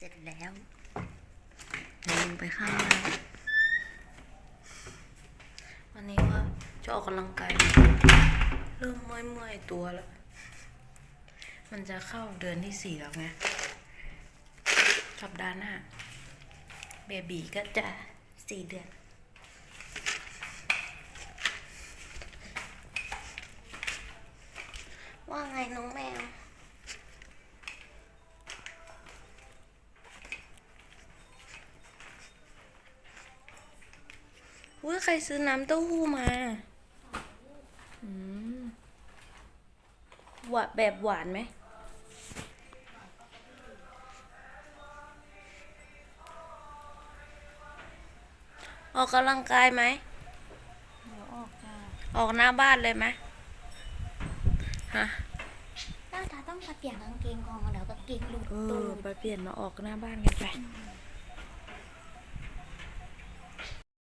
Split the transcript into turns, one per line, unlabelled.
เสร็จแล้วเดินไปข้างล่างวันนี้ว่าจะออกกำลังกายเริ่มเมื่อยเมื่อยๆตัวแล้ว มันจะเข้าเดือนที่สี่แล้วไงสัปดาห์หน้าเบบีก็จะสี่เดือนว่าไงน้องแมว อุ้ยใครซื้อน้ำเต้าหู้มาอืมหวานแบบหวานไหม ออกกำลังกายไหม
เดี๋ยวออกจ้า
ออกหน้าบ้านเลยไหมฮะ
ต้าตาต้องมาเปลี่ยนกางเกงก่อนเดี๋ยวกางเกงหลุด
เอ
ตู
อ
ด
ไปเปลี่ยนมาออกหน้าบ้านกันไป
เ